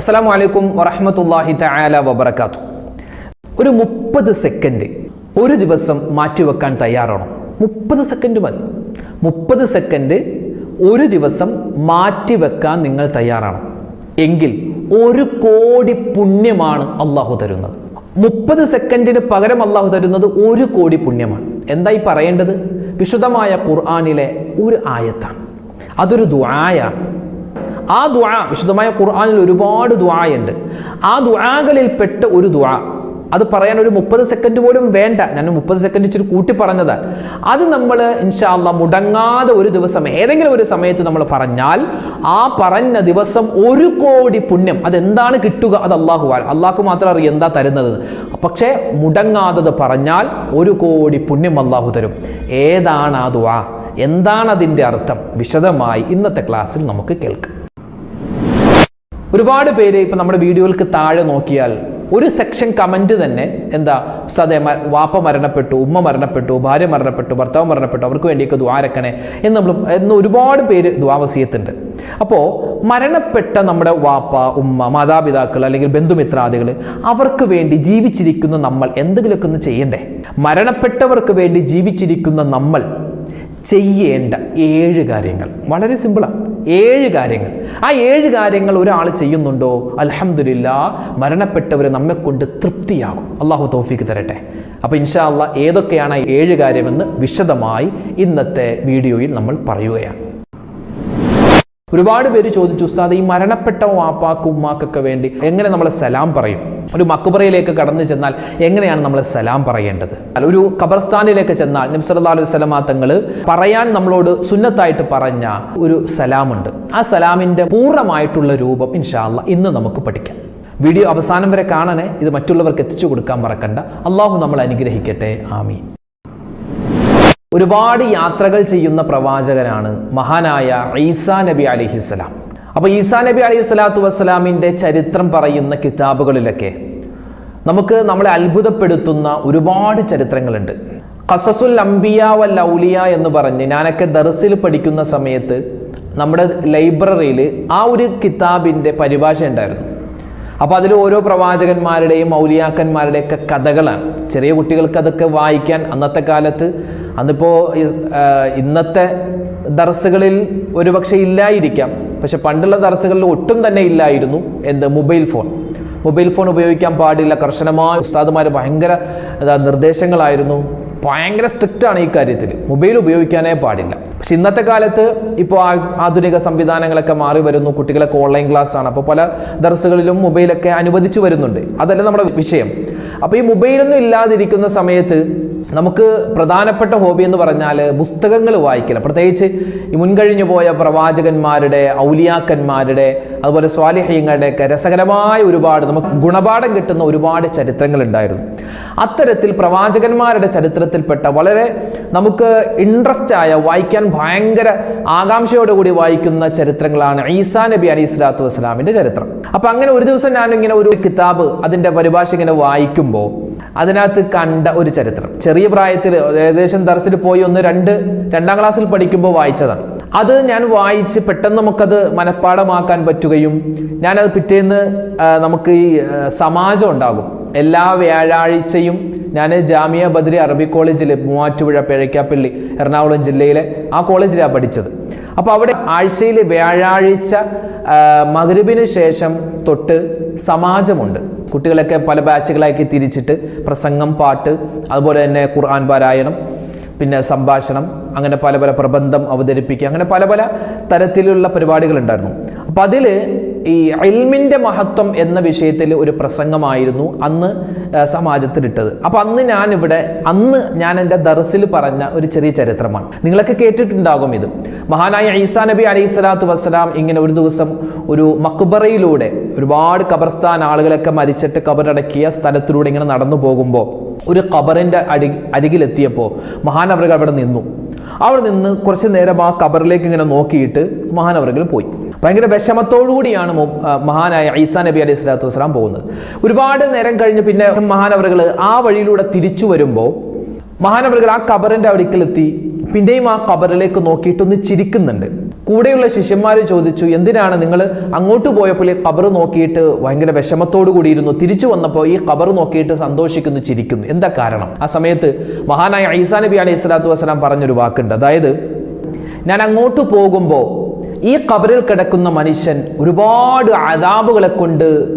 അസ്സാം വലൈക്കും വറഹമത്തല്ലാഹി തആല വബർക്കാത്തു ഒരു മുപ്പത് സെക്കൻഡ് ഒരു ദിവസം മാറ്റിവെക്കാൻ തയ്യാറാണോ? മുപ്പത് സെക്കൻഡ് മതി. മുപ്പത് സെക്കൻഡ് ഒരു ദിവസം മാറ്റിവെക്കാൻ നിങ്ങൾ തയ്യാറാണോ? എങ്കിൽ ഒരു കോടി പുണ്യമാണ് അള്ളാഹു തരുന്നത്. മുപ്പത് സെക്കൻഡിന് പകരം അള്ളാഹു തരുന്നത് ഒരു കോടി പുണ്യമാണ്. എന്തായി പറയേണ്ടത്? വിശുദ്ധമായ ഖുർആാനിലെ ഒരു ആയത്താണ്. അതൊരു ദുആയാണ്. ആ ദുആ വിശുദ്ധമായ ഖുർആാനിൽ ഒരുപാട് ദ്വായുണ്ട് ആ ദുആകളിൽ പെട്ട ഒരു ദുആ അത് പറയാൻ ഒരു മുപ്പത് സെക്കൻഡ് പോലും വേണ്ട. ഞാൻ മുപ്പത് സെക്കൻഡ് ഇച്ചിരി കൂട്ടി പറഞ്ഞതാണ് അത് നമ്മൾ ഇൻഷാല്ല മുടങ്ങാതെ ഒരു ദിവസം ഏതെങ്കിലും ഒരു സമയത്ത് നമ്മൾ പറഞ്ഞാൽ ആ പറഞ്ഞ ദിവസം ഒരു കോടി പുണ്യം. അതെന്താണ് കിട്ടുക? അത് അള്ളാഹു അള്ളാഹു മാത്രം അറിയാം എന്താ തരുന്നത്. പക്ഷേ മുടങ്ങാതത് പറഞ്ഞാൽ ഒരു കോടി പുണ്യം അള്ളാഹു തരും. ഏതാണ് ആ ദുആ? എന്താണ് അതിന്റെ അർത്ഥം? വിശദമായി ഇന്നത്തെ ക്ലാസ്സിൽ നമുക്ക് കേൾക്കാം. ഒരുപാട് പേര് ഇപ്പം നമ്മുടെ വീഡിയോകൾക്ക് താഴെ നോക്കിയാൽ ഒരു സെക്ഷൻ കമന്റ് തന്നെ എന്താ ഉസ്താദെ വാപ്പ മരണപ്പെട്ടു ഉമ്മ മരണപ്പെട്ടു ഭാര്യ മരണപ്പെട്ടു ഭർത്താവ് മരണപ്പെട്ടു അവർക്ക് വേണ്ടിയൊക്കെ ദ്വാരക്കണേ എന്ന് നമ്മൾ എന്ന് ഒരുപാട് പേര് ദ്വാവസീയത്തുണ്ട് അപ്പോൾ മരണപ്പെട്ട നമ്മുടെ വാപ്പ ഉമ്മ മാതാപിതാക്കൾ അല്ലെങ്കിൽ ബന്ധുമിത്രാദികൾ അവർക്ക് വേണ്ടി ജീവിച്ചിരിക്കുന്ന നമ്മൾ എന്തെങ്കിലുമൊക്കെ ഒന്ന് ചെയ്യണ്ടേ? മരണപ്പെട്ടവർക്ക് വേണ്ടി ജീവിച്ചിരിക്കുന്ന നമ്മൾ ചെയ്യേണ്ട ഏഴ് കാര്യങ്ങൾ. വളരെ സിമ്പിളാണ് ഏഴ് കാര്യങ്ങൾ. ആ ഏഴ് കാര്യങ്ങൾ ഒരാൾ ചെയ്യുന്നുണ്ടോ? അലഹമില്ല മരണപ്പെട്ടവർ നമ്മെ കൊണ്ട് തൃപ്തിയാകും. അള്ളാഹു തോഫിക്ക് തരട്ടെ. അപ്പോൾ ഇൻഷാ ഏതൊക്കെയാണ് ഏഴ് കാര്യമെന്ന് വിശദമായി ഇന്നത്തെ വീഡിയോയിൽ നമ്മൾ പറയുകയാണ്. ഒരുപാട് പേര് ചോദിച്ചു ഉസ്താദ് ഈ മരണപ്പെട്ട വാപ്പാക്കും ഉമ്മാക്കൊക്കെ വേണ്ടി എങ്ങനെ നമ്മൾ സലാം പറയും? ഒരു മക്കുബറയിലേക്ക് കടന്നു ചെന്നാൽ എങ്ങനെയാണ് നമ്മൾ സലാം പറയേണ്ടത്? ഒരു ഖബർസ്ഥാനിലേക്ക് ചെന്നാൽ നബി സല്ലല്ലാഹു അലൈഹി തങ്ങൾ പറയാൻ നമ്മളോട് സുന്നത്തായിട്ട് പറഞ്ഞ ഒരു സലാമുണ്ട്. ആ സലാമിന്റെ പൂർണമായിട്ടുള്ള രൂപം ഇൻഷാല്ല ഇന്ന് നമുക്ക് പഠിക്കാം. വീഡിയോ അവസാനം വരെ കാണണേ ഇത് മറ്റുള്ളവർക്ക് എത്തിച്ചു കൊടുക്കാൻ മറക്കണ്ട. അള്ളാഹു നമ്മൾ അനുഗ്രഹിക്കട്ടെ. ആമീൻ. ഒരുപാട് യാത്രകൾ ചെയ്യുന്ന പ്രവാചകനാണ് മഹാനായ ഈസാ നബി അലിഹിസ്സലാം അപ്പോൾ ഈസാ നബി അലി സ്വലാത്തു വസ്സലാമിന്റെ ചരിത്രം പറയുന്ന കിതാബുകളിലൊക്കെ നമുക്ക് നമ്മളെ അത്ഭുതപ്പെടുത്തുന്ന ഒരുപാട് ചരിത്രങ്ങളുണ്ട്. ഖസസുൽ അംബിയ വൽ ഔലിയ എന്ന് പറഞ്ഞ് ഞാനൊക്കെ ദർസിൽ പഠിക്കുന്ന സമയത്ത് നമ്മുടെ ലൈബ്രറിയിൽ ആ ഒരു കിതാബിന്റെ പരിഭാഷ ഉണ്ടായിരുന്നു. അപ്പോൾ അതിൽ ഓരോ പ്രവാചകന്മാരുടെയും മൗലിയാക്കന്മാരുടെയൊക്കെ കഥകളാണ്. ചെറിയ കുട്ടികൾക്ക് അതൊക്കെ വായിക്കാൻ അന്നത്തെ കാലത്ത് അന്നിപ്പോൾ ഇന്നത്തെ ദർസുകളിൽ ഒരുപക്ഷെ ഇല്ലായിരിക്കാം. പക്ഷെ പണ്ടുള്ള ദർസുകളിൽ ഒട്ടും തന്നെ ഇല്ലായിരുന്നു എന്ത്? Mobile phone. മൊബൈൽ ഫോൺ ഉപയോഗിക്കാൻ പാടില്ല. കർശനമായ ഉസ്താദുമാർ ഭയങ്കര നിർദ്ദേശങ്ങളായിരുന്നു. ഭയങ്കര ആണ് ഈ കാര്യത്തിൽ. മൊബൈൽ ഉപയോഗിക്കാനേ പാടില്ല. പക്ഷെ ഇന്നത്തെ കാലത്ത് ഇപ്പോൾ ആധുനിക സംവിധാനങ്ങളൊക്കെ മാറി വരുന്നു. കുട്ടികളൊക്കെ ഓൺലൈൻ ക്ലാസ് ആണ്. അപ്പോൾ പല ദർസുകളിലും മൊബൈലൊക്കെ അനുവദിച്ചു വരുന്നുണ്ട്. അതല്ല നമ്മുടെ വിഷയം. അപ്പോൾ ഈ മൊബൈലൊന്നും ഇല്ലാതിരിക്കുന്ന സമയത്ത് നമുക്ക് പ്രധാനപ്പെട്ട ഹോബി എന്ന് പറഞ്ഞാൽ പുസ്തകങ്ങൾ വായിക്കല പ്രത്യേകിച്ച് ഈ മുൻകഴിഞ്ഞു പോയ പ്രവാചകന്മാരുടെ ഔലിയാക്കന്മാരുടെ അതുപോലെ സ്വാലിഹ്യങ്ങളുടെയൊക്കെ രസകരമായ ഒരുപാട് നമുക്ക് ഗുണപാഠം കിട്ടുന്ന ഒരുപാട് ചരിത്രങ്ങൾ ഉണ്ടായിരുന്നു. അത്തരത്തിൽ പ്രവാചകന്മാരുടെ ചരിത്രത്തിൽപ്പെട്ട വളരെ നമുക്ക് ഇൻട്രസ്റ്റ് ആയ വായിക്കാൻ ഭയങ്കര ആകാംക്ഷയോടുകൂടി വായിക്കുന്ന ചരിത്രങ്ങളാണ് ഈസാ നബി അലി ഇസ്ലാത്തു വസ്സലാമിന്റെ ചരിത്രം. അപ്പൊ അങ്ങനെ ഒരു ദിവസം ഞാൻ ഇങ്ങനെ ഒരു കിതാബ് അതിന്റെ പരിഭാഷ ഇങ്ങനെ വായിക്കുമ്പോൾ അതിനകത്ത് കണ്ട ഒരു ചരിത്രം. ചെറിയ പ്രായത്തിൽ ഏകദേശം ദർസിൽ പോയി ഒന്ന് രണ്ട് രണ്ടാം ക്ലാസ്സിൽ പഠിക്കുമ്പോൾ വായിച്ചതാണ്. അത് ഞാൻ വായിച്ച് പെട്ടെന്ന് നമുക്കത് മനഃപ്പാടമാക്കാൻ പറ്റുകയും ഞാനത് പിറ്റേന്ന് നമുക്ക് ഈ സമാജം ഉണ്ടാകും. എല്ലാ വ്യാഴാഴ്ചയും ഞാൻ ജാമിയ ബദ്രി അറബി കോളേജിൽ മൂവാറ്റുപുഴ പിഴയ്ക്കാപ്പള്ളി എറണാകുളം ജില്ലയിലെ ആ കോളേജിലാണ് പഠിച്ചത്. അപ്പോൾ അവിടെ ആഴ്ചയിൽ വ്യാഴാഴ്ച മകരുവിന് ശേഷം തൊട്ട് സമാജമുണ്ട്. കുട്ടികളൊക്കെ പല ബാച്ചുകളാക്കി തിരിച്ചിട്ട് പ്രസംഗം പാട്ട് അതുപോലെ തന്നെ ഖുർആൻ പാരായണം പിന്നെ സംഭാഷണം അങ്ങനെ പല പല പ്രബന്ധം അവതരിപ്പിക്കുക അങ്ങനെ പല പല തരത്തിലുള്ള പരിപാടികളുണ്ടായിരുന്നു അപ്പം അതിൽ ഈ അൽമിന്റെ മഹത്വം എന്ന വിഷയത്തിൽ ഒരു പ്രസംഗമായിരുന്നു അന്ന് സമാജത്തിലിട്ടത്. അപ്പം അന്ന് ഞാനിവിടെ അന്ന് ഞാൻ എന്റെ ദർസിൽ പറഞ്ഞ ഒരു ചെറിയ ചരിത്രമാണ്. നിങ്ങളൊക്കെ കേട്ടിട്ടുണ്ടാകും ഇത്. മഹാനായ ഈസാ നബി അലൈഹി സ്വലാത്തു വസ്സലാം ഇങ്ങനെ ഒരു ദിവസം ഒരു മക്ബറയിലൂടെ ഒരുപാട് കബർസ്ഥാൻ ആളുകളൊക്കെ മരിച്ചിട്ട് കബറടക്കിയ സ്ഥലത്തിലൂടെ ഇങ്ങനെ നടന്നു പോകുമ്പോൾ ഒരു കബറിന്റെ അടി അരികിലെത്തിയപ്പോൾ മഹാനവറുകൾ അവിടെ നിന്നു. അവിടെ നിന്ന് കുറച്ച് നേരം ആ കബറിലേക്ക് ഇങ്ങനെ നോക്കിയിട്ട് മഹാനവറുകൾ പോയി. ഭയങ്കര വിഷമത്തോടുകൂടിയാണ് കൂടിയാണ് മഹാനായ ഈസാ നബി അലൈഹി സ്വലാത്തു വസ്സലാം പോകുന്നത്. ഒരുപാട് നേരം കഴിഞ്ഞ് പിന്നെ മഹാനവറുകൾ ആ വഴിയിലൂടെ തിരിച്ചു വരുമ്പോൾ മഹാനവറുകൾ ആ കബറിന്റെ അടുക്കലെത്തി പിന്നെയും ആ കബറിലേക്ക് നോക്കിയിട്ടൊന്ന് ചിരിക്കുന്നുണ്ട്. കൂടെയുള്ള ശിഷ്യന്മാർ ചോദിച്ചു എന്തിനാണ് നിങ്ങൾ അങ്ങോട്ട് പോയപ്പോൾ ഈ കബർ നോക്കിയിട്ട് ഭയങ്കര വിഷമത്തോടു കൂടിയിരുന്നു തിരിച്ചു വന്നപ്പോൾ ഈ കബർ നോക്കിയിട്ട് സന്തോഷിക്കുന്നു ചിരിക്കുന്നു. എന്താ കാരണം? ആ സമയത്ത് മഹാനായ ഐസാ നബി അലൈഹി സ്വലാത്തു വസ്സലാം പറഞ്ഞൊരു വാക്കുണ്ട്. അതായത് ഞാൻ അങ്ങോട്ട് പോകുമ്പോൾ ഈ കബറിൽ കിടക്കുന്ന മനുഷ്യൻ ഒരുപാട് അതാബുകളെ കൊണ്ട്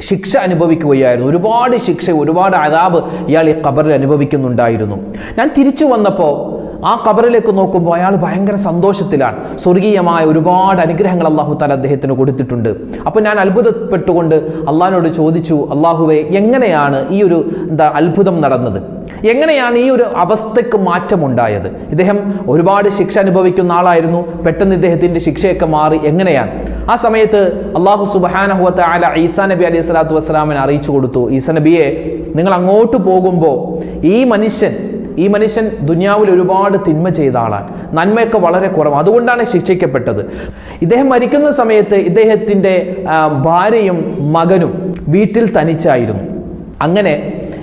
ശിക്ഷ അനുഭവിക്കുകയായിരുന്നു. ഒരുപാട് ശിക്ഷ ഒരുപാട് അതാബ് ഇയാൾ ഈ കബറിൽ അനുഭവിക്കുന്നുണ്ടായിരുന്നു. ഞാൻ തിരിച്ചു വന്നപ്പോൾ ആ കബറിലേക്ക് നോക്കുമ്പോൾ അയാൾ ഭയങ്കര സന്തോഷത്തിലാണ്. സ്വർഗീയമായ ഒരുപാട് അനുഗ്രഹങ്ങൾ അള്ളാഹു താല അദ്ദേഹത്തിന് കൊടുത്തിട്ടുണ്ട്. അപ്പോൾ ഞാൻ അത്ഭുതപ്പെട്ടുകൊണ്ട് അള്ളാഹിനോട് ചോദിച്ചു അള്ളാഹുവെ എങ്ങനെയാണ് ഈ ഒരു എന്താ അത്ഭുതം നടന്നത്? എങ്ങനെയാണ് ഈ ഒരു അവസ്ഥയ്ക്ക് മാറ്റമുണ്ടായത്? ഇദ്ദേഹം ഒരുപാട് ശിക്ഷ അനുഭവിക്കുന്ന ആളായിരുന്നു. പെട്ടെന്ന് ഇദ്ദേഹത്തിന്റെ ശിക്ഷയൊക്കെ മാറി. എങ്ങനെയാണ്? ആ സമയത്ത് അള്ളാഹു സുബാനഹുവത്ത് ആല ഈസാ നബി അലൈഹി സ്വലാത്തു വസ്സലാമിനെ അറിയിച്ചു കൊടുത്തു. ഈസാ നബിയെ നിങ്ങൾ അങ്ങോട്ട് പോകുമ്പോൾ ഈ മനുഷ്യൻ ഈ മനുഷ്യൻ ദുനിയാവിൽ ഒരുപാട് തിന്മ ചെയ്ത ആളാണ്. നന്മയൊക്കെ വളരെ കുറവ് അതുകൊണ്ടാണ് ശിക്ഷിക്കപ്പെട്ടത്. ഇദ്ദേഹം മരിക്കുന്ന സമയത്ത് ഇദ്ദേഹത്തിന്റെ ഭാര്യയും മകനും വീട്ടിൽ തനിച്ചായിരുന്നു. അങ്ങനെ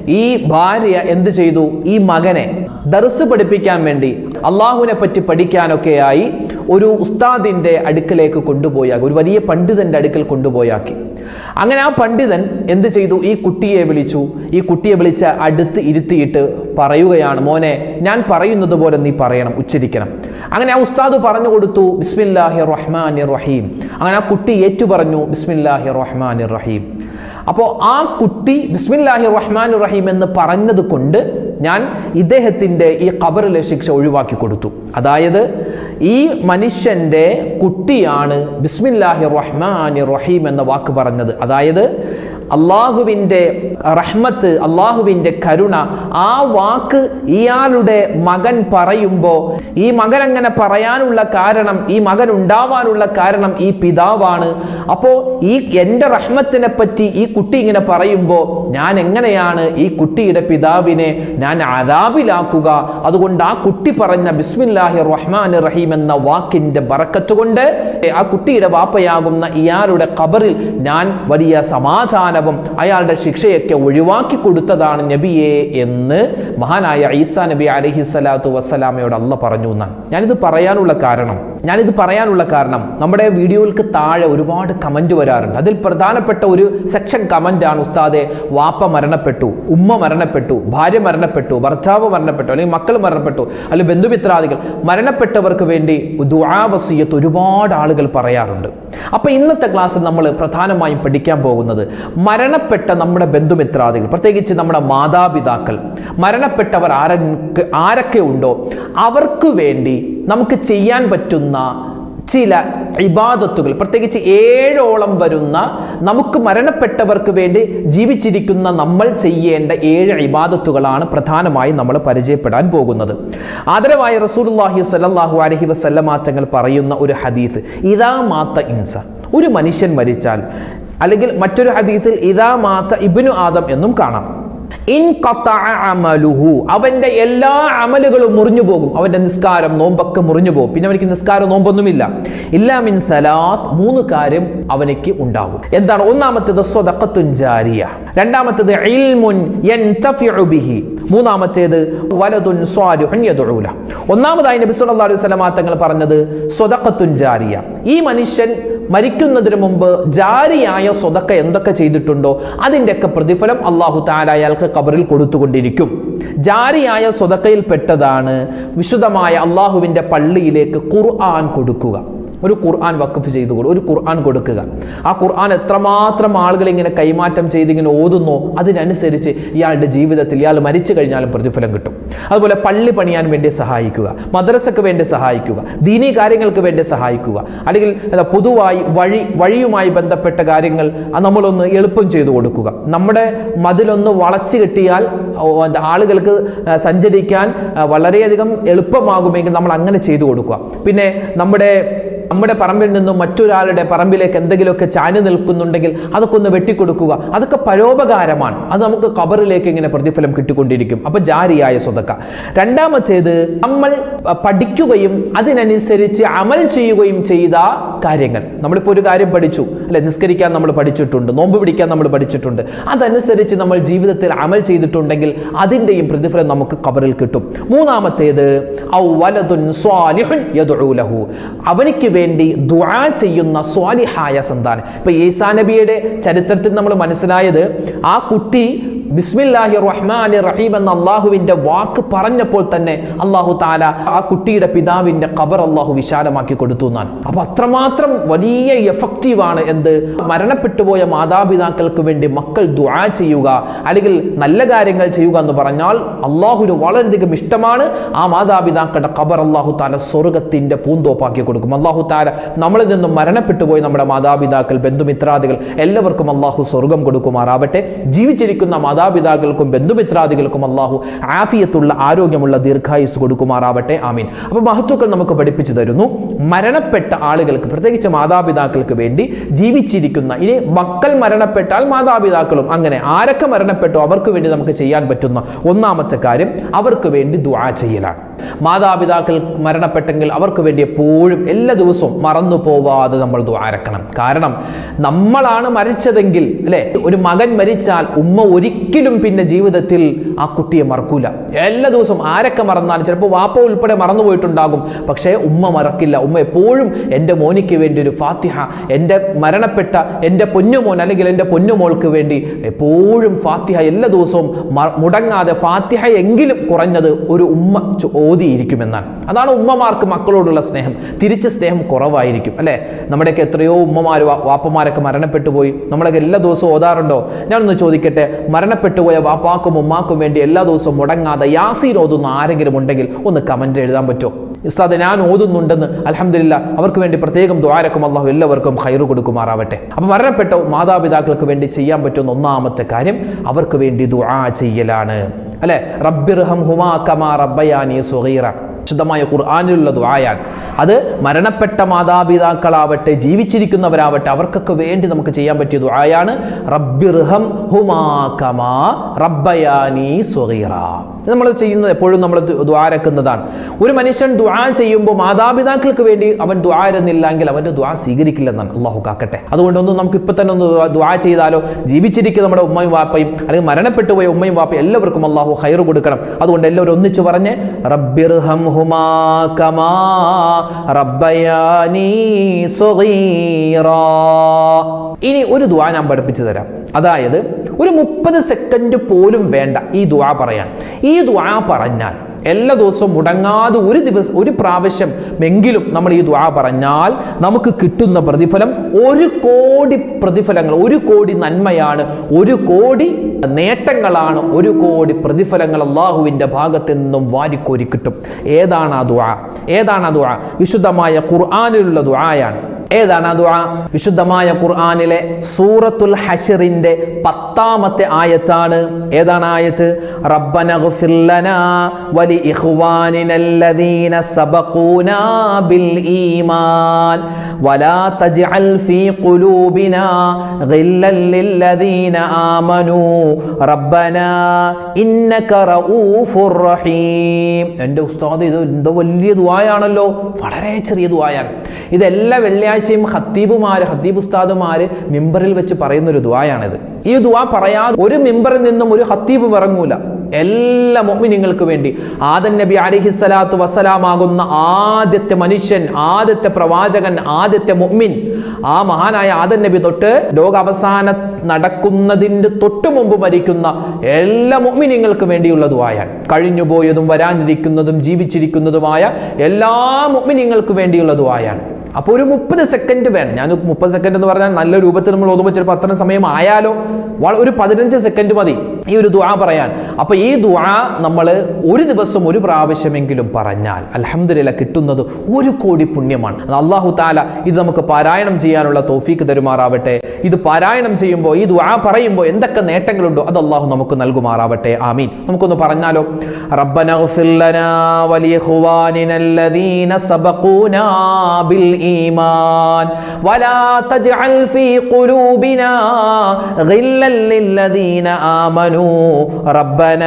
ഈ ഭാര്യ എന്ത് ചെയ്തു? ഈ മകനെ ദർസ് പഠിപ്പിക്കാൻ വേണ്ടി അള്ളാഹുവിനെ പറ്റി പഠിക്കാനൊക്കെയായി ഒരു ഉസ്താദിന്റെ അടുക്കലേക്ക് കൊണ്ടുപോയാക്കി ഒരു വലിയ പണ്ഡിതന്റെ അടുക്കൽ കൊണ്ടുപോയാക്കി. അങ്ങനെ ആ പണ്ഡിതൻ എന്ത് ചെയ്തു? ഈ കുട്ടിയെ വിളിച്ചു. ഈ കുട്ടിയെ വിളിച്ച് അടുത്ത് ഇരുത്തിയിട്ട് പറയുകയാണ് മോനെ ഞാൻ പറയുന്നത് പോലെ നീ പറയണം ഉച്ചരിക്കണം. അങ്ങനെ ആ ഉസ്താദ് പറഞ്ഞു കൊടുത്തു ബിസ്മില്ലാഹി റഹ്മാൻ റഹീം. അങ്ങനെ ആ കുട്ടി ഏറ്റു പറഞ്ഞു ബിസ്മില്ലാഹി റഹ്മാൻ റഹീം. അപ്പോൾ ആ കുട്ടി ബിസ്മില്ലാഹി റഹ്മാൻ റഹീം എന്ന് പറഞ്ഞത് കൊണ്ട് ഞാൻ ഇദ്ദേഹത്തിന്റെ ഈ ഖബറിലെ ശിക്ഷ ഒഴിവാക്കി കൊടുത്തു. അതായത് ഈ മനുഷ്യന്റെ കുട്ടിയാണ് ബിസ്മില്ലാഹി റഹ്മാൻ റഹീം എന്ന വാക്ക് പറഞ്ഞത്. അതായത് അള്ളാഹുവിന്റെ റഹ്മത്ത് അള്ളാഹുവിന്റെ കരുണ ആ വാക്ക് ഇയാളുടെ മകൻ പറയുമ്പോൾ ഈ മകൻ അങ്ങനെ പറയാനുള്ള കാരണം ഈ മകൻ ഉണ്ടാവാനുള്ള കാരണം ഈ പിതാവാണ്. അപ്പോൾ ഈ എന്റെ റഹ്മത്തിനെ പറ്റി ഈ കുട്ടി ഇങ്ങനെ പറയുമ്പോൾ ഞാൻ എങ്ങനെയാണ് ഈ കുട്ടിയുടെ പിതാവിനെ ഞാൻ അതാബിലാക്കുക അതുകൊണ്ട് ആ കുട്ടി പറഞ്ഞ ബിസ്മില്ലാഹി റഹ്മാൻ റഹീം എന്ന വാക്കിന്റെ ബറക്കത്ത് കൊണ്ട് ആ കുട്ടിയുടെ വാപ്പയാകുന്ന ഇയാളുടെ ഖബറിൽ ഞാൻ വലിയ സമാധാനവും അയാളുടെ ശിക്ഷയൊക്കെ ഒഴിവാക്കി കൊടുത്തതാണ് നബിയെ എന്ന് മഹാനായ ഈസാ നബി അലഹി സ്വലാത്തു വസ്സലാമയോട് അല്ല പറഞ്ഞു എന്നാണ്. ഞാനിത് പറയാനുള്ള കാരണം ഞാനിത് പറയാനുള്ള കാരണം നമ്മുടെ വീഡിയോകൾക്ക് താഴെ ഒരുപാട് കമന്റ് വരാറുണ്ട്. അതിൽ പ്രധാനപ്പെട്ട ഒരു സെക്ഷൻ കമന്റ് ആണ് ഉസ്താദെ വാപ്പ മരണപ്പെട്ടു ഉമ്മ മരണപ്പെട്ടു ഭാര്യ മരണപ്പെട്ടു ഭർത്താവ് മരണപ്പെട്ടു അല്ലെങ്കിൽ മക്കൾ മരണപ്പെട്ടു അല്ലെങ്കിൽ ബന്ധുമിത്രാദികൾ മരണപ്പെട്ടവർക്ക് വേണ്ടി ദുആ വസീയത്ത് ഒരുപാട് ആളുകൾ പറയാറുണ്ട്. അപ്പൊ ഇന്നത്തെ ക്ലാസ്സിൽ നമ്മൾ പ്രധാനമായും പഠിക്കാൻ പോകുന്നത് മരണപ്പെട്ട നമ്മുടെ ബന്ധുമിത്രാദികൾ പ്രത്യേകിച്ച് നമ്മുടെ മാതാപിതാക്കൾ. മരണപ്പെട്ടവർ ആരൊക്കെ ആരൊക്കെ ഉണ്ടോ? അവർക്ക് വേണ്ടി നമുക്ക് ചെയ്യാൻ പറ്റുന്ന ചില ഇബാദത്തുകൾ പ്രത്യേകിച്ച് ഏഴോളം വരുന്ന നമുക്ക് മരണപ്പെട്ടവർക്ക് വേണ്ടി ജീവിച്ചിരിക്കുന്ന നമ്മൾ ചെയ്യേണ്ട ഏഴ് ഇബാദത്തുകളാണ് പ്രധാനമായും നമ്മൾ പരിചയപ്പെടാൻ പോകുന്നത്. ആദരവായ റസൂലുള്ളാഹി സ്വല്ലല്ലാഹു അലൈഹി വസല്ലമ തങ്ങൾ പറയുന്ന ഒരു ഹദീത്ത് ഇതാ മാത്ത ഇൻസ. ഒരു മനുഷ്യൻ മരിച്ചാൽ അല്ലെങ്കിൽ മറ്റൊരു ഹദീത്തിൽ ഇതാ മാത്ത ഇബിനു ആദം എന്നും കാണാം. അമലുഹു. അവന്റെ എല്ലാ അമലുകളും മുറിഞ്ഞു പോകും. അവന്റെ നിസ്കാരം നോമ്പൊക്കെ മുറിഞ്ഞു പോകും. പിന്നെ അവനിക്ക് നിസ്കാരം നോമ്പൊന്നുമില്ല. ഇല്ലാ മിൻ സലാസ്. മൂന്ന് കാര്യം അവനിക്ക് ഉണ്ടാകും. എന്താണ്? ഒന്നാമത്തേത് ജാരിയ. രണ്ടാമത്തേത് ഇൽമുൻ ബിഹി. മൂന്നാമത്തേത് വലതുൻ സ്വാലിഹുൻ ഒന്നാമതായി നബി സല്ലല്ലാഹു അലൈഹി വസല്ലം തങ്ങൾ പറഞ്ഞത് സ്വതക്കത്തുൻ ജാരിയ. ഈ മനുഷ്യൻ മരിക്കുന്നതിന് മുമ്പ് ജാരിയായ സ്വതക്ക എന്തൊക്കെ ചെയ്തിട്ടുണ്ടോ അതിന്റെയൊക്കെ പ്രതിഫലം അള്ളാഹു താല അയാൾക്ക് കബറിൽ കൊടുത്തുകൊണ്ടിരിക്കും. ജാരിയായ സ്വതക്കയിൽ പെട്ടതാണ് വിശുദ്ധമായ അള്ളാഹുവിന്റെ പള്ളിയിലേക്ക് ഖുർആൻ കൊടുക്കുക. ഒരു ഖുർആൻ വക്കഫ് ചെയ്തു ഒരു ഖുർആൻ കൊടുക്കുക. ആ ഖുർആൻ എത്രമാത്രം ആളുകൾ ഇങ്ങനെ കൈമാറ്റം ചെയ്ത് ഇങ്ങനെ ഓതുന്നോ അതിനനുസരിച്ച് ഇയാളുടെ ജീവിതത്തിൽ ഇയാൾ മരിച്ചു കഴിഞ്ഞാലും പ്രതിഫലം കിട്ടും. അതുപോലെ പള്ളി പണിയാൻ വേണ്ടി സഹായിക്കുക മദ്രസക്ക് വേണ്ടി സഹായിക്കുക ദീനീ കാര്യങ്ങൾക്ക് വേണ്ടി സഹായിക്കുക അല്ലെങ്കിൽ പൊതുവായി വഴി വഴിയുമായി ബന്ധപ്പെട്ട കാര്യങ്ങൾ നമ്മളൊന്ന് എളുപ്പം ചെയ്തു കൊടുക്കുക. നമ്മുടെ മതിലൊന്ന് വളച്ചു കെട്ടിയാൽ ആളുകൾക്ക് സഞ്ചരിക്കാൻ വളരെയധികം എളുപ്പമാകുമെങ്കിൽ നമ്മൾ അങ്ങനെ ചെയ്തു കൊടുക്കുക. പിന്നെ നമ്മുടെ നമ്മുടെ പറമ്പിൽ നിന്നും മറ്റൊരാളുടെ പറമ്പിലേക്ക് എന്തെങ്കിലുമൊക്കെ ചാഞ്ഞു നിൽക്കുന്നുണ്ടെങ്കിൽ അതൊക്കെ ഒന്ന് വെട്ടിക്കൊടുക്കുക. അതൊക്കെ പരോപകാരമാണ്. അത് നമുക്ക് കബറിലേക്ക് ഇങ്ങനെ പ്രതിഫലം കിട്ടിക്കൊണ്ടിരിക്കും. അപ്പൊ ജാരിയായ സ്വതക്ക. രണ്ടാമത്തേത് നമ്മൾ പഠിക്കുകയും അതിനനുസരിച്ച് അമൽ ചെയ്യുകയും ചെയ്ത കാര്യങ്ങൾ. നമ്മളിപ്പോൾ ഒരു കാര്യം പഠിച്ചു. അല്ലെ നിസ്കരിക്കാൻ നമ്മൾ പഠിച്ചിട്ടുണ്ട്. നോമ്പ് പിടിക്കാൻ നമ്മൾ പഠിച്ചിട്ടുണ്ട്. അതനുസരിച്ച് നമ്മൾ ജീവിതത്തിൽ അമൽ ചെയ്തിട്ടുണ്ടെങ്കിൽ അതിന്റെയും പ്രതിഫലം നമുക്ക് കബറിൽ കിട്ടും. മൂന്നാമത്തേത് അവനിക്ക് വേണ്ടി ദുആ ചെയ്യുന്ന സ്വാലിഹായ സന്താനം ഇപ്പൊ ഈസാ നബിയുടെ ചരിത്രത്തിൽ നമ്മൾ മനസ്സിലായത് ആ കുട്ടി ബിസ്മില്ലാഹി റഹ്മാൻ റഹീം എന്ന അള്ളാഹുവിന്റെ വാക്ക് പറഞ്ഞപ്പോൾ തന്നെ അള്ളാഹു താല ആ കുട്ടിയുടെ പിതാവിന്റെ ഖബർ അള്ളാഹു വിശാലമാക്കി കൊടുത്തു എന്നാണ്. അപ്പൊ അത്രമാത്രം വലിയ എഫക്റ്റീവാണ് എന്ത്? മരണപ്പെട്ടുപോയ മാതാപിതാക്കൾക്ക് വേണ്ടി മക്കൾ ദുആ ചെയ്യുക അല്ലെങ്കിൽ നല്ല കാര്യങ്ങൾ ചെയ്യുക എന്ന് പറഞ്ഞാൽ അള്ളാഹുവിന് വളരെയധികം ഇഷ്ടമാണ്. ആ മാതാപിതാക്കളുടെ ഖബർ അള്ളാഹു താല സ്വർഗത്തിന്റെ പൂന്തോപ്പാക്കി കൊടുക്കും. അള്ളാഹു താല നമ്മളിൽ നിന്നും മരണപ്പെട്ടുപോയി നമ്മുടെ മാതാപിതാക്കൾ ബന്ധുമിത്രാദികൾ എല്ലാവർക്കും അള്ളാഹു സ്വർഗം കൊടുക്കുമാറാവട്ടെ. ജീവിച്ചിരിക്കുന്ന മാതാപിതാക്കൾക്കും ബന്ധുമിത്രാദികൾക്കും അള്ളാഹു ആഫിയത്തുള്ള ആരോഗ്യമുള്ള ദീർഘായുസ് കൊടുക്കുമാറാവട്ടെ. ആമീൻ. അപ്പൊ മഹത്വക്കൾ നമുക്ക് പഠിപ്പിച്ചു തരുന്നു മരണപ്പെട്ട ആളുകൾക്ക് പ്രത്യേകിച്ച് മാതാപിതാക്കൾക്ക് വേണ്ടി ജീവിച്ചിരിക്കുന്ന ഇനി മക്കൾ മരണപ്പെട്ടാൽ മാതാപിതാക്കളും അങ്ങനെ ആരൊക്കെ മരണപ്പെട്ടു അവർക്ക് വേണ്ടി നമുക്ക് ചെയ്യാൻ പറ്റുന്ന ഒന്നാമത്തെ കാര്യം അവർക്ക് വേണ്ടി ദുആ ചെയ്യലാണ്. മാതാപിതാക്കൾ മരണപ്പെട്ടെങ്കിൽ അവർക്ക് വേണ്ടി എപ്പോഴും എല്ലാ ദിവസവും മറന്നു പോവാതെ നമ്മൾ ദ്വാരക്കണം കാരണം നമ്മളാണ് മരിച്ചതെങ്കിൽ അല്ലെ? ഒരു മകൻ മരിച്ചാൽ ഉമ്മ ഒരിക്കലും പിന്നെ ജീവിതത്തിൽ ആ കുട്ടിയെ മറക്കൂല. എല്ലാ ദിവസവും ആരൊക്കെ മറന്നാലും ചിലപ്പോൾ വാപ്പ ഉൾപ്പെടെ മറന്നുപോയിട്ടുണ്ടാകും പക്ഷേ ഉമ്മ മറക്കില്ല. ഉമ്മ എപ്പോഴും എന്റെ മോനിക്ക് വേണ്ടി ഒരു ഫാത്തിഹ എന്റെ മരണപ്പെട്ട എന്റെ പൊന്നുമോൻ അല്ലെങ്കിൽ എന്റെ പൊന്നുമോൾക്ക് വേണ്ടി എപ്പോഴും ഫാത്തിഹ എല്ലാ ദിവസവും മുടങ്ങാതെ ഫാത്തിഹ എങ്കിലും കുറഞ്ഞത് ഒരു ഉമ്മ ഓതിയിരിക്കുമെന്നാണ്. അതാണ് ഉമ്മമാർക്ക് മക്കളോടുള്ള സ്നേഹം. തിരിച്ച് സ്നേഹം കുറവായിരിക്കും അല്ലേ? നമ്മുടെയൊക്കെ എത്രയോ ഉമ്മമാർ വാപ്പമാരൊക്കെ മരണപ്പെട്ടു പോയി. നമ്മളൊക്കെ എല്ലാ ദിവസവും ഓതാറുണ്ടോ? ഞാനൊന്ന് ചോദിക്കട്ടെ മരണപ്പെട്ടു പോയ വാപ്പാക്കും ഉമ്മാക്കും വേണ്ടി എല്ലാ ദിവസവും മുടങ്ങാതെ യാസീൻ ഓതുന്ന ആരെങ്കിലും ഉണ്ടെങ്കിൽ ഒന്ന് കമന്റ് എഴുതാൻ പറ്റുമോ ഉസ്താദ് ഞാൻ ഓതുന്നുണ്ടെന്ന് അലഹമില്ല അവർക്ക് വേണ്ടി പ്രത്യേകം ദ്വാരക്കും അള്ളാഹു എല്ലാവർക്കും ഹൈറ് കൊടുക്കുമാറാവട്ടെ. അപ്പോൾ മരണപ്പെട്ട മാതാപിതാക്കൾക്ക് വേണ്ടി ചെയ്യാൻ പറ്റുന്ന ഒന്നാമത്തെ കാര്യം അവർക്ക് വേണ്ടി ദുആ ചെയ്യലാണ്. അല്ലേ? റബ്ബിർഹം ഹുമാ കമാ റബ്ബയാനി സുഗീറ. ശുദ്ധമായ ഖുർആാനിലുള്ള ദുആയാണ് അത് മരണപ്പെട്ട മാതാപിതാക്കളാവട്ടെ ജീവിച്ചിരിക്കുന്നവരാവട്ടെ അവർക്കൊക്കെ വേണ്ടി നമുക്ക് ചെയ്യാൻ പറ്റിയ ദുആയാണ് റബ്ബിർഹം കമാ റബ്ബയാനി ഇത് നമ്മൾ ചെയ്യുന്നത് എപ്പോഴും നമ്മൾ ദ്വാരക്കുന്നതാണ് ഒരു മനുഷ്യൻ ദ്വാ ചെയ്യുമ്പോൾ മാതാപിതാക്കൾക്ക് വേണ്ടി അവൻ ദ്വാരുന്നില്ലെങ്കിൽ അവന്റെ ദ്വാ സ്വീകരിക്കില്ലെന്നാണ്. അള്ളാഹു കാക്കട്ടെ. അതുകൊണ്ടൊന്നും നമുക്ക് ഇപ്പം തന്നെ ഒന്ന് ദ്വാ ചെയ്താലോ ജീവിച്ചിരിക്കുന്ന നമ്മുടെ ഉമ്മയും വാപ്പയും അല്ലെങ്കിൽ മരണപ്പെട്ടു പോയ ഉമ്മയും വാപ്പയും എല്ലാവർക്കും അള്ളാഹു ഹൈർ കൊടുക്കണം. അതുകൊണ്ട് എല്ലാവരും ഒന്നിച്ച് പറഞ്ഞ് റബ്ബിർഹം ഹുമാ ഇനി ഒരു ദുആ ഞാൻ പഠിപ്പിച്ചു തരാം. അതായത് ഒരു മുപ്പത് സെക്കൻഡ് പോലും വേണ്ട ഈ ദുആ പറയാൻ. ഈ ദുആ പറഞ്ഞാൽ എല്ലാ ദിവസവും മുടങ്ങാതെ ഒരു ദിവസം ഒരു പ്രാവശ്യം എങ്കിലും നമ്മൾ ഈ ദുആ പറഞ്ഞാൽ നമുക്ക് കിട്ടുന്ന പ്രതിഫലം ഒരു കോടി പ്രതിഫലങ്ങൾ ഒരു കോടി നന്മയാണ് ഒരു കോടി നേട്ടങ്ങളാണ് ഒരു കോടി പ്രതിഫലങ്ങൾ അള്ളാഹുവിന്റെ ഭാഗത്ത് നിന്നും വാരിക്കോരി കിട്ടും. ഏതാണ് ആ ദുആ? ഏതാണ് ആ ദുആ? വിശുദ്ധമായ ഖുർആാനിലുള്ള ദുആയാണ്. ഏതാണ് ആ ദുആ? വിശുദ്ധമായ ഖുർആനിലെ സൂറത്തുൽ ഹഷറിന്റെ പത്താമത്തെ ആയത്താണ്. ഏതാണ് ആയത്ത്? റബ്ബന ലനാ വലി ഇഖ്വാനിനല്ലദീന സബഖൂനാ ബിൽ ഈമാൻ വലാ തജ്അൽ ഫീ ഖുലൂബിനാ ഗില്ലൽ ലില്ലദീന ആമനൂ റബ്ബനാ ഇന്നക റഊഫുർ റഹീം. എന്റെ ഉസ്താദ് ഇത് എന്തോ വലിയ ദുആയാണല്ലോ. വളരെ ചെറിയ ദുആയാണ്. ഇതെല്ലാ വെള്ളിയാഴ്ചയും ഹത്തീബുമാര് ഹത്തീബ് ഉസ്താദുമാര് മിമ്പറിൽ വെച്ച് പറയുന്ന ഒരു ദുവായാണിത് ഈ ദുആ പറയാതെ ഒരു മിമ്പറിൽ നിന്നും ഒരു ഹത്തീബ് ഇറങ്ങൂല. എല്ലാ മോമിനിങ്ങൾക്ക് വേണ്ടി. ആദൻ നബി അലിഹിസ്സലാത്തു വസ്സലാമാകുന്ന ആദ്യത്തെ മനുഷ്യൻ ആദ്യത്തെ പ്രവാചകൻ ആദ്യത്തെ മുഅ്മിൻ. ആ മഹാനായ ആദൻ നബി തൊട്ട് ലോക അവസാന നടക്കുന്നതിന്റെ തൊട്ടു മുമ്പ് മരിക്കുന്ന എല്ലാ മുഅ്മിനീങ്ങൾക്ക് വേണ്ടിയുള്ള ദുആയാണ്. കഴിഞ്ഞുപോയതും വരാനിരിക്കുന്നതും ജീവിച്ചിരിക്കുന്നതുമായ എല്ലാ മുഅ്മിനീങ്ങൾക്ക് വേണ്ടിയുള്ള ദുആയാണ്. അപ്പോൾ ഒരു മുപ്പത് സെക്കൻഡ് വേണം. ഞാൻ മുപ്പത് സെക്കൻഡ് എന്ന് പറഞ്ഞാൽ നല്ല രൂപത്തിൽ നമ്മൾ ഓതുമ്പോൾ ചിലപ്പോൾ അത്ര സമയം ആയാലോ? ഒരു പതിനഞ്ച് സെക്കൻഡ് മതി. ഈ ഒരു ദുആ പറയാൻ. അപ്പോൾ ഈ ദുആ നമ്മൾ ഒരു ദിവസം ഒരു പ്രാവശ്യമെങ്കിലും പറഞ്ഞാൽ അലഹമ്മദില്ല കിട്ടുന്നത് ഒരു കോടി പുണ്യമാണ്. അള്ളാഹു താല ഇത് നമുക്ക് പാരായണം ചെയ്യാനുള്ള തോഫീക്ക് തരുമാറാവട്ടെ. ഇത് പാരായണം ചെയ്യുമ്പോൾ ഈ ദുആ പറയുമ്പോൾ എന്തൊക്കെ നേട്ടങ്ങളുണ്ടോ അത് അള്ളാഹു നമുക്ക് നൽകുമാറാവട്ടെ. ആമീൻ. നമുക്കൊന്ന് പറഞ്ഞാലോ? റബ്ബന വലിയ لنا ولإخواننا الذين سبقونا بالإيمان ولا تجعل في قلوبنا غلا للذين آمنوا ആമനൂ റബ്ബന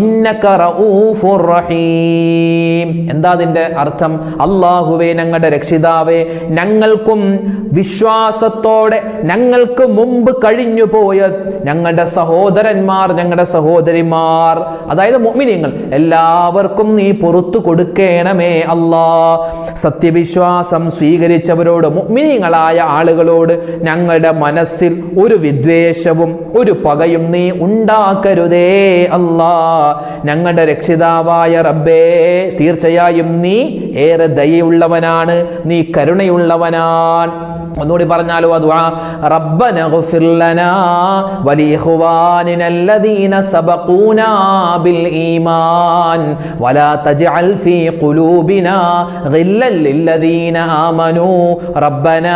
ഇന്നക റഊഫുർ റഹീം എന്താ അതിന്റെ അർത്ഥം അള്ളാഹുവേ ഞങ്ങളുടെ രക്ഷിതാവേ ഞങ്ങൾക്കും വിശ്വാസത്തോടെ ഞങ്ങൾക്ക് മുമ്പ് കഴിഞ്ഞു പോയ ഞങ്ങളുടെ സഹോദരന്മാർ ഞങ്ങളുടെ സഹോദരിമാർ അതായത് മുഅ്മിനീങ്ങൾ എല്ലാവർക്കും നീ പുറത്തു കൊടുക്കണമേ അല്ലാ സത്യവിശ്വാസം സ്വീകരിച്ചവരോട് മുഅ്മിനീങ്ങളായ ആളുകളോട് ഞങ്ങളുടെ മനസ്സിൽ ഒരു വിദ്വേഷവും ഒരു പകയും നീ ഉണ്ടാക്കരുതേ അല്ലാ ഞങ്ങളുടെ രക്ഷിതാവായ റബ്ബേ തീർച്ചയായും നീ ഏറെ ദയുള്ളവനാണ് നീ കരുണയുള്ളവനാൻ ഒന്നുകൂടി പറഞ്ഞാലോ അത് റബ്ബന ഗുഫിർ ലനാ വലിഇഖ്വാനിന الذين سبقونا بالإيمان ولا تجعل في قلوبنا غلا للذين ആമനു റബ്ബന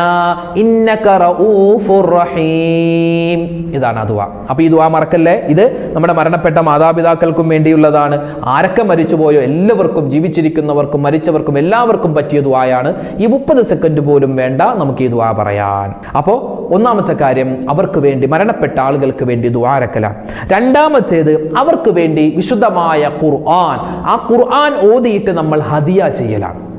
ഇന്നക റഊഫുർ റഹീം. ഇതാണ് ആ അപ്പോൾ ഈ ദുആ മറക്കല്ലേ? ഇത് നമ്മുടെ മരണപ്പെട്ട മാതാപിതാക്കൾക്കും വേണ്ടിയുള്ളതാണ്. ആരൊക്കെ മരിച്ചുപോയോ? എല്ലാവർക്കും ജീവിച്ചിരിക്കുന്നവർക്കും മരിച്ചവർക്കും എല്ലാവർക്കും പറ്റിയ ദുആയാണ്. ഈ മുപ്പത് സെക്കൻഡ് പോലും വേണ്ട നമുക്ക് ഈ ദുആ പറയാൻ. അപ്പോൾ ഒന്നാമത്തെ കാര്യം അവർക്ക് വേണ്ടി മരണപ്പെട്ട ആളുകൾക്ക് വേണ്ടി ദുആരക്കലാണ് രണ്ടാമത്തേത് അവർക്ക് വേണ്ടി വിശുദ്ധമായ ഖുർആൻ. ആ ഖുർആൻ ഓതിയിട്ട് നമ്മൾ ഹദിയ ചെയ്യലാണ്.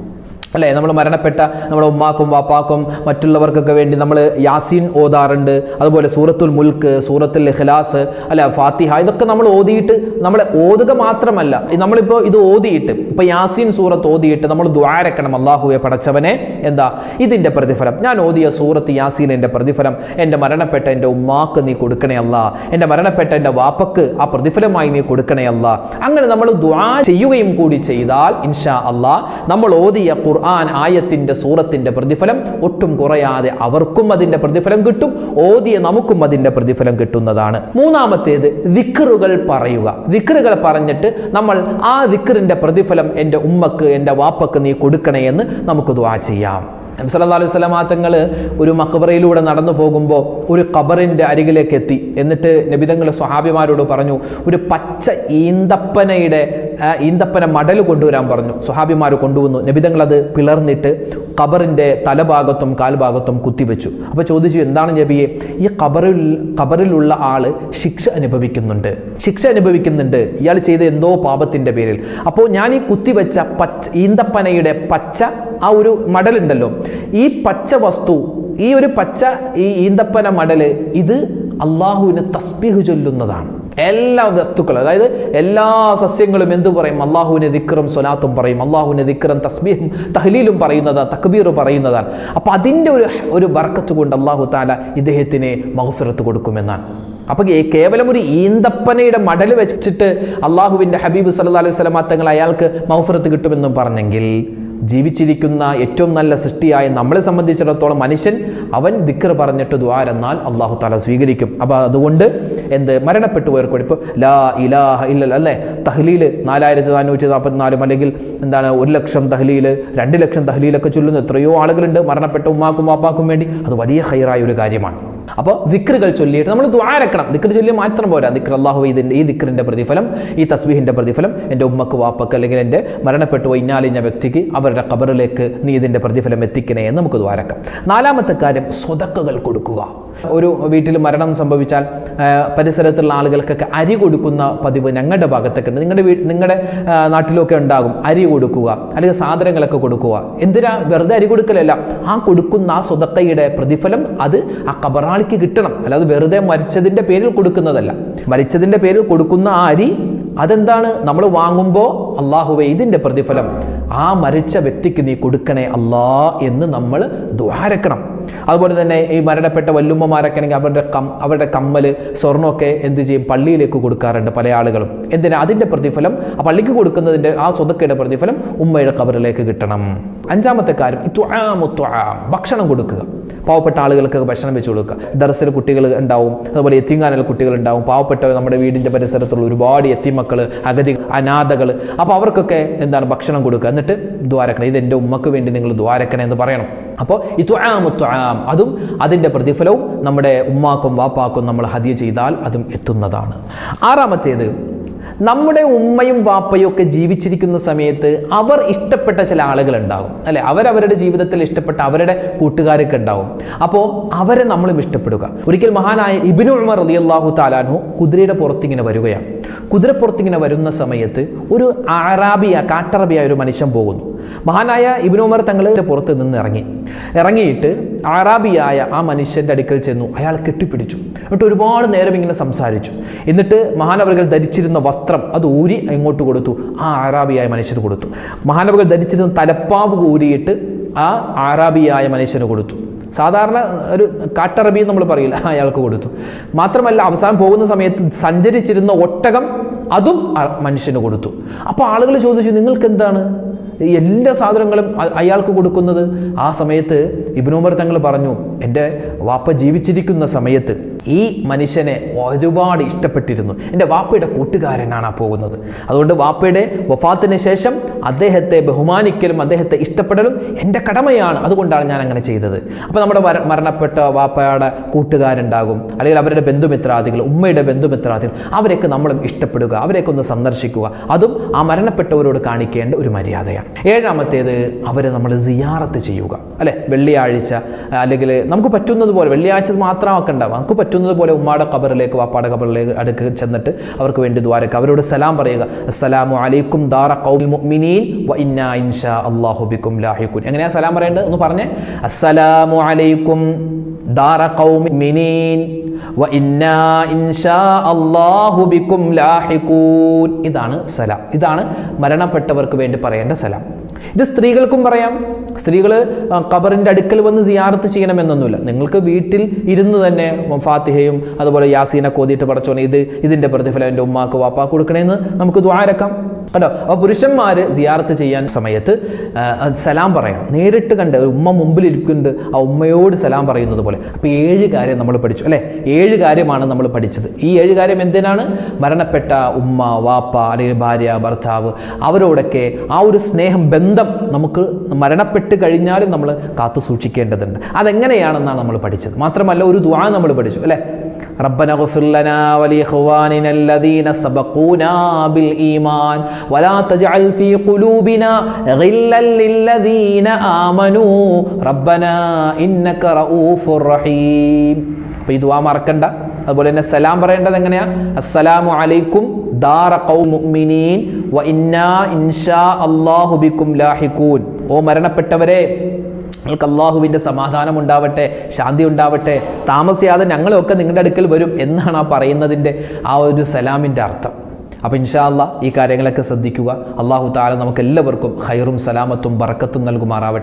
അല്ലേ? നമ്മൾ മരണപ്പെട്ട നമ്മുടെ ഉമ്മാക്കും വാപ്പാക്കും മറ്റുള്ളവർക്കൊക്കെ വേണ്ടി നമ്മൾ യാസീൻ ഓതാറുണ്ട്. അതുപോലെ സൂറത്തുൽ മുൽക്ക് സൂറത്തുൽ ഇഖ്ലാസ് അല്ല ഫാത്തിഹ ഇതൊക്കെ നമ്മൾ ഓതിയിട്ട് നമ്മൾ ഓതുക മാത്രമല്ല. നമ്മളിപ്പോൾ ഇത് ഓതിയിട്ട് ഇപ്പോൾ യാസീൻ സൂറത്ത് ഓതിയിട്ട് നമ്മൾ ദ്വാരക്കണം അള്ളാഹുവെ പടച്ചവനെ എന്താ? ഇതിന്റെ പ്രതിഫലം. ഞാൻ ഓതിയ സൂറത്ത് യാസീനിന്റെ പ്രതിഫലം. എന്റെ മരണപ്പെട്ട എന്റെ ഉമ്മാക്ക് നീ കൊടുക്കണേ അല്ല. എന്റെ മരണപ്പെട്ട എന്റെ വാപ്പക്ക് ആ പ്രതിഫലമായി നീ കൊടുക്കണേ അല്ല. അങ്ങനെ നമ്മൾ ദ്വാ ചെയ്യുകയും കൂടി ചെയ്താൽ ഇൻഷാ അള്ളാ നമ്മൾ ഓതിയ ഖുർആൻ ആയത്തിന്റെ സൂറത്തിന്റെ പ്രതിഫലം ഒട്ടും കുറയാതെ അവർക്കും അതിന്റെ പ്രതിഫലം കിട്ടും ഓതിയ നമുക്കും അതിന്റെ പ്രതിഫലം കിട്ടുന്നതാണ്. മൂന്നാമത്തേത് ദിക്കറുകൾ പറയുക. ദിക്കറുകൾ പറഞ്ഞിട്ട് നമ്മൾ ആ ദിക്കറിന്റെ പ്രതിഫലം എന്റെ ഉമ്മക്ക് എന്റെ വാപ്പക്ക് നീ കൊടുക്കണേ എന്ന് നമുക്ക് ദ്വാ ചെയ്യാം. നബി സല്ലല്ലാഹു അലൈഹി വസല്ലമ തങ്ങൾ ഒരു മക്ബറയിലൂടെ നടന്നു പോകുമ്പോൾ ഒരു ഖബറിന്റെ അരികിലേക്ക് എത്തി. എന്നിട്ട് നബിതങ്ങൾ സ്വഹാബിമാരോട് പറഞ്ഞു ഒരു പച്ച ഈന്തപ്പനയുടെ ഈന്തപ്പന മടൽ കൊണ്ടുവരാൻ പറഞ്ഞു. സ്വഹാബിമാർ കൊണ്ടുവന്നു. നബിതങ്ങൾ അത് പിളർന്നിട്ട് ഖബറിന്റെ തലഭാഗത്തും കാൽഭാഗത്തും കുത്തിവെച്ചു. അപ്പോൾ ചോദിച്ചു എന്താണ് നബിയെ ഈ ഖബറിൽ ഖബറിലുള്ള ആൾ ശിക്ഷ അനുഭവിക്കുന്നുണ്ട്? ശിക്ഷ അനുഭവിക്കുന്നുണ്ട്. ഇയാൾ ചെയ്ത എന്തോ പാപത്തിന്റെ പേരിൽ. അപ്പോൾ ഞാൻ ഈ കുത്തിവെച്ച പച്ച ഈന്തപ്പനയുടെ പച്ച ആ ഒരു മടലുണ്ടല്ലോ ഈ പച്ച വസ്തു ഈ ഒരു പച്ച ഈ ഈന്തപ്പന മടൽ ഇത് അള്ളാഹുവിന് തസ്ബീഹ് ചൊല്ലുന്നതാണ്. എല്ലാ വസ്തുക്കളും അതായത് എല്ലാ സസ്യങ്ങളും എന്തു പറയും? അള്ളാഹുവിന് ദിക്റും സ്വലാത്തും പറയും. അള്ളാഹുവിന് ദിക്റും തസ്ബീഹും തഹ്ലീലും പറയുന്നതാണ് തക്ബീർ പറയുന്നതാണ്. അപ്പോൾ അതിന്റെ ഒരു ഒരു ബർക്കത്ത് കൊണ്ട് അള്ളാഹു താല ഇദ്ദേഹത്തിന് മഹഫിറത്ത് കൊടുക്കുമെന്നാണ്. അപ്പോൾ കേവലം ഒരു ഈന്തപ്പനയുടെ മടൽ വെച്ചിട്ട് അള്ളാഹുവിന്റെ ഹബീബ് സല്ലല്ലാഹു അലൈഹി തങ്ങൾ അയാൾക്ക് മഹഫിറത്ത് കിട്ടുമെന്നും പറഞ്ഞെങ്കിൽ ജീവിച്ചിരിക്കുന്ന ഏറ്റവും നല്ല സൃഷ്ടിയായ നമ്മളെ സംബന്ധിച്ചിടത്തോളം മനുഷ്യൻ അവൻ ദിക്കർ പറഞ്ഞിട്ട് ദ്വാരെന്നാൽ അള്ളാഹു താല സ്വീകരിക്കും. അപ്പോൾ അതുകൊണ്ട് എന്ത്? മരണപ്പെട്ടു പോയവർക്ക് വേണ്ടി ഇപ്പോൾ ലാ ഇലാഹ ഇല്ലല്ല അല്ലേ? തഹ്ലീൽ നാലായിരത്തി നാനൂറ്റി നാൽപ്പത്തിനാലും അല്ലെങ്കിൽ എന്താണ് ഒരു ലക്ഷം തഹ്ലീൽ രണ്ട് ലക്ഷം തഹ്ലീലൊക്കെ ചൊല്ലുന്ന എത്രയോ ആളുകളുണ്ട് മരണപ്പെട്ട ഉമ്മാക്കും വാപ്പാക്കും വേണ്ടി. അത് വലിയ ഹൈറായ ഒരു കാര്യമാണ്. അപ്പോൾ ദിക്റുകൾ ചൊല്ലിയിട്ട് നമ്മൾ ദ്വാരക്കണം ദിക്ർ ചൊല്ലി മാത്രം പോരാ. ദിക്ർ അള്ളാഹു ഇതിന്റെ ഈ ദിക്റിന്റെ പ്രതിഫലം ഈ തസ്ബീഹിന്റെ പ്രതിഫലം എന്റെ ഉമ്മക്ക് വാപ്പക്ക് അല്ലെങ്കിൽ എന്റെ മരണപ്പെട്ടു ഇന്നാലിഞ്ഞ വ്യക്തിക്ക് അവരുടെ കബറിലേക്ക് നീ ഇതിന്റെ പ്രതിഫലം എത്തിക്കണേ എന്ന് നമുക്ക് ദ്വാരക്കാം നാലാമത്തെ കാര്യം സ്വതക്കുകൾ കൊടുക്കുക. ഒരു വീട്ടിൽ മരണം സംഭവിച്ചാൽ പരിസരത്തുള്ള ആളുകൾക്കൊക്കെ അരി കൊടുക്കുന്ന പതിവ് ഞങ്ങളുടെ ഭാഗത്തൊക്കെ ഉണ്ട്. നിങ്ങളുടെ വീ നിങ്ങളുടെ നാട്ടിലൊക്കെ ഉണ്ടാകും അരി കൊടുക്കുക അല്ലെങ്കിൽ സാധനങ്ങളൊക്കെ കൊടുക്കുക. എന്തിനാ വെറുതെ അരി കൊടുക്കലല്ല? ആ കൊടുക്കുന്ന ആ സ്വതക്കയുടെ പ്രതിഫലം അത് ആ കബറാളിക്ക് കിട്ടണം. അല്ലാതെ വെറുതെ മരിച്ചതിന്റെ പേരിൽ കൊടുക്കുന്നതല്ല. മരിച്ചതിന്റെ പേരിൽ കൊടുക്കുന്ന ആ അരി അതെന്താണ്? നമ്മൾ വാങ്ങുമ്പോൾ അള്ളാഹുവെ ഇതിന്റെ പ്രതിഫലം. ആ മരിച്ച വ്യക്തിക്ക് നീ കൊടുക്കണേ അല്ലാ എന്ന് നമ്മൾ ദ്വാരക്കണം. അതുപോലെ തന്നെ ഈ മരണപ്പെട്ട വല്ലുമ്മമാരൊക്കെ ആണെങ്കിൽ അവരുടെ കം അവരുടെ കമ്മൽ സ്വർണമൊക്കെ എന്ത് ചെയ്യും? പള്ളിയിലേക്ക് കൊടുക്കാറുണ്ട് പല ആളുകളും. എന്തിനാ? അതിന്റെ പ്രതിഫലം ആ പള്ളിക്ക് കൊടുക്കുന്നതിന്റെ ആ സ്വതക്കയുടെ പ്രതിഫലം ഉമ്മയുടെ കബറിലേക്ക് കിട്ടണം. അഞ്ചാമത്തെ കാര്യം ഭക്ഷണം കൊടുക്കുക. പാവപ്പെട്ട ആളുകൾക്ക് ഭക്ഷണം വെച്ച് കൊടുക്കുക. ദർസിൽ കുട്ടികൾ ഉണ്ടാവും അതുപോലെ എത്തിങ്ങാനുള്ള കുട്ടികൾ ഉണ്ടാവും. പാവപ്പെട്ട നമ്മുടെ വീടിന്റെ പരിസരത്തുള്ള ഒരുപാട് എത്തിമക്കൾ അഗതി അനാഥകൾ. അപ്പോൾ അവർക്കൊക്കെ എന്താണ് ഭക്ഷണം കൊടുക്കുക? എന്നിട്ട് ദ്വാരക്കണം. ഇത് എന്റെ ഉമ്മക്ക് വേണ്ടി നിങ്ങൾ ദ്വാരക്കണേ എന്ന് പറയണം. അപ്പോൾ ഈ ത്വാമു ത്വാം അതും അതിന്റെ പ്രതിഫലവും നമ്മുടെ ഉമ്മാക്കും വാപ്പാക്കും നമ്മൾ ഹദിയ ചെയ്താൽ അതും എത്തുന്നതാണ്. ആറാമത്തേത് നമ്മുടെ ഉമ്മയും വാപ്പയും ഒക്കെ ജീവിച്ചിരിക്കുന്ന സമയത്ത് അവർ ഇഷ്ടപ്പെട്ട ചില ആളുകൾ ഉണ്ടാകും അല്ലെ? അവരവരുടെ ജീവിതത്തിൽ ഇഷ്ടപ്പെട്ട അവരുടെ കൂട്ടുകാരൊക്കെ ഉണ്ടാകും. അപ്പോൾ അവരെ നമ്മളും ഇഷ്ടപ്പെടുക. ഒരിക്കൽ മഹാനായ ഇബിനു ഉമർ റളിയല്ലാഹു താലാനു കുതിരയുടെ പുറത്തിങ്ങനെ വരികയാണ്. കുതിരപ്പുറത്തിങ്ങനെ വരുന്ന സമയത്ത് ഒരു അറാബിയ കാട്ടറബിയായ ഒരു മനുഷ്യൻ പോകുന്നു. മഹാനായ ഇബിനു ഉമർ തങ്ങളുടെ പുറത്ത് നിന്ന് ഇറങ്ങി. ഇറങ്ങിയിട്ട് ആറാബിയായ ആ മനുഷ്യന്റെ അടുക്കൽ ചെന്നു. അയാൾ കെട്ടിപ്പിടിച്ചു. എന്നിട്ട് ഒരുപാട് നേരം ഇങ്ങനെ സംസാരിച്ചു. എന്നിട്ട് മഹാനവറുകൾ ധരിച്ചിരുന്ന വസ്ത്രം അത് ഊരി ഇങ്ങോട്ട് കൊടുത്തു. ആ ആറാബിയായ മനുഷ്യന് കൊടുത്തു. മഹാനവറുകൾ ധരിച്ചിരുന്ന തലപ്പാവ് ഊരിയിട്ട് ആ ആറാബിയായ മനുഷ്യന് കൊടുത്തു. സാധാരണ ഒരു കാട്ടറബി നമ്മൾ പറയില്ല അയാൾക്ക് കൊടുത്തു. മാത്രമല്ല അവസാനം പോകുന്ന സമയത്ത് സഞ്ചരിച്ചിരുന്ന ഒട്ടകം അതും മനുഷ്യന് കൊടുത്തു. അപ്പോൾ ആളുകൾ ചോദിച്ചു നിങ്ങൾക്ക് എന്താണ് എല്ലാ സാധനങ്ങളും അയാൾക്ക് കൊടുക്കുന്നത് ആ സമയത്ത് ഇബ്നൂമർ തങ്ങൾ പറഞ്ഞു എന്റെ വാപ്പ ജീവിച്ചിരിക്കുന്ന സമയത്ത് ഈ മനുഷ്യനെ ഒരുപാട് ഇഷ്ടപ്പെട്ടിരുന്നു. എന്റെ വാപ്പയുടെ കൂട്ടുകാരനാണ് ആ പോകുന്നത്. അതുകൊണ്ട് വാപ്പയുടെ വഫാത്തിന് ശേഷം അദ്ദേഹത്തെ ബഹുമാനിക്കലും അദ്ദേഹത്തെ ഇഷ്ടപ്പെടലും എന്റെ കടമയാണ്. അതുകൊണ്ടാണ് ഞാൻ അങ്ങനെ ചെയ്തത്. അപ്പോൾ നമ്മുടെ മര- മരണപ്പെട്ട വാപ്പയുടെ കൂട്ടുകാരുണ്ടാകും. അല്ലെങ്കിൽ അവരുടെ ബന്ധുമിത്രാദികൾ ഉമ്മയുടെ ബന്ധുമിത്രാദികൾ അവരെയൊക്കെ നമ്മളും ഇഷ്ടപ്പെടുക അവരെയൊക്കെ ഒന്ന് സന്ദർശിക്കുക. അതും ആ മരണപ്പെട്ടവരോട് കാണിക്കേണ്ട ഒരു മര്യാദയാണ്. ഏഴാമത്തേത് അവരെ നമ്മൾ സിയാറത്ത് ചെയ്യുക. അല്ലെ? വെള്ളിയാഴ്ച അല്ലെങ്കിൽ നമുക്ക് പറ്റുന്നത് പോലെ വെള്ളിയാഴ്ച ഉണ്ടാവും. നമുക്ക് പറ്റുന്നത് പോലെ ഉമ്മാടെ കബറിലേക്ക് വാപ്പാടെ കബറിലേക്ക് അടുക്ക് ചെന്നിട്ട് അവർക്ക് വേണ്ടി ദ്വാരക്ക് അവരോട് സലാം പറയുക. അസ്സലാമു അലൈക്കും ദാറ ഖൗമിൽ മുഅ്മിനീൻ വ ഇന്നാ ഇൻഷാ അല്ലാഹു ബിക്കും ലാഹിഖൂൻ. എങ്ങനെയാ സലാം പറയേണ്ടത്? എന്ന് പറഞ്ഞേ. അസ്സലാമു അലൈക്കും ദാറ ഖൗമിൽ മുഅ്മിനീൻ വ ഇന്നാ ഇൻഷാ അല്ലാഹു ബിക്കും ലാഹിഖൂൻ. ഇതാണ് സലാം. ഇതാണ് മരണപ്പെട്ടവർക്ക് വേണ്ടി പറയേണ്ട സലാം. ഇത് സ്ത്രീകൾക്കും പറയാം. സ്ത്രീകൾ ഖബറിന്റെ അടുക്കൽ വന്ന് സിയാറത്ത് ചെയ്യണമെന്നൊന്നുമില്ല. നിങ്ങൾക്ക് വീട്ടിൽ ഇരുന്ന് തന്നെ ഫാത്തിഹയും അതുപോലെ യാസീനെ കോതിയിട്ട് പടച്ചോനെ ഇത് ഇതിന്റെ പ്രതിഫലം എന്റെ ഉമ്മാക്ക് വാപ്പാക്ക് കൊടുക്കണേന്ന് നമുക്ക് ദ്വാരക്കാം കേട്ടോ അപ്പോൾ പുരുഷന്മാർ സിയാറത്ത് ചെയ്യാൻ സമയത്ത് സലാം പറയണം. നേരിട്ട് കണ്ട് ഉമ്മ മുമ്പിൽ ഇരിക്കുന്നുണ്ട് ആ ഉമ്മയോട് സലാം പറയുന്നത് പോലെ. അപ്പോൾ ഏഴ് കാര്യം നമ്മൾ പഠിച്ചു അല്ലേ? ഏഴ് കാര്യമാണ് നമ്മൾ പഠിച്ചത്. ഈ ഏഴ് കാര്യം എന്തിനാണ്? മരണപ്പെട്ട ഉമ്മ വാപ്പ അല്ലെങ്കിൽ ഭാര്യ ഭർത്താവ് അവരോടൊക്കെ ആ ഒരു സ്നേഹം ബന്ധം നമുക്ക് മരണപ്പെട്ട് കഴിഞ്ഞാലും നമ്മൾ കാത്തു സൂക്ഷിക്കേണ്ടതുണ്ട് അതെങ്ങനെയാണെന്നാണ് നമ്മൾ പഠിച്ചത് മാത്രമല്ല ഒരു ദ്വാ നമ്മൾ പഠിച്ചു അല്ലേ ربنا اغفر لنا ولإخواننا الذين سبقونا بالإيمان ولا تجعل في قلوبنا غلا للذين آمنوا ربنا إنك رؤوف رحيم അപ്പോൾ ഈ ദുആ മറക്കണ്ട അതുപോലെ തന്നെ സലാം പറയേണ്ടത് എങ്ങനെയാ? അസ്സലാമു അലൈക്കും വ ഇന്നാ അല്ലാഹു ഓ മരണപ്പെട്ടവരെ നിങ്ങൾക്ക് അള്ളാഹുവിന്റെ സമാധാനം ഉണ്ടാവട്ടെ ശാന്തി ഉണ്ടാവട്ടെ താമസിയാതെ ഞങ്ങളൊക്കെ നിങ്ങളുടെ അടുക്കൽ വരും എന്നാണ് ആ പറയുന്നതിന്റെ ആ ഒരു സലാമിന്റെ അർത്ഥം. അപ്പോൾ ഇൻഷാ അല്ലാ ഈ കാര്യങ്ങളൊക്കെ ശ്രദ്ധിക്കുക. അള്ളാഹു താല നമുക്ക് എല്ലാവർക്കും ഹൈറും സലാമത്തും ബറക്കത്തും നൽകുമാറാവട്ടെ.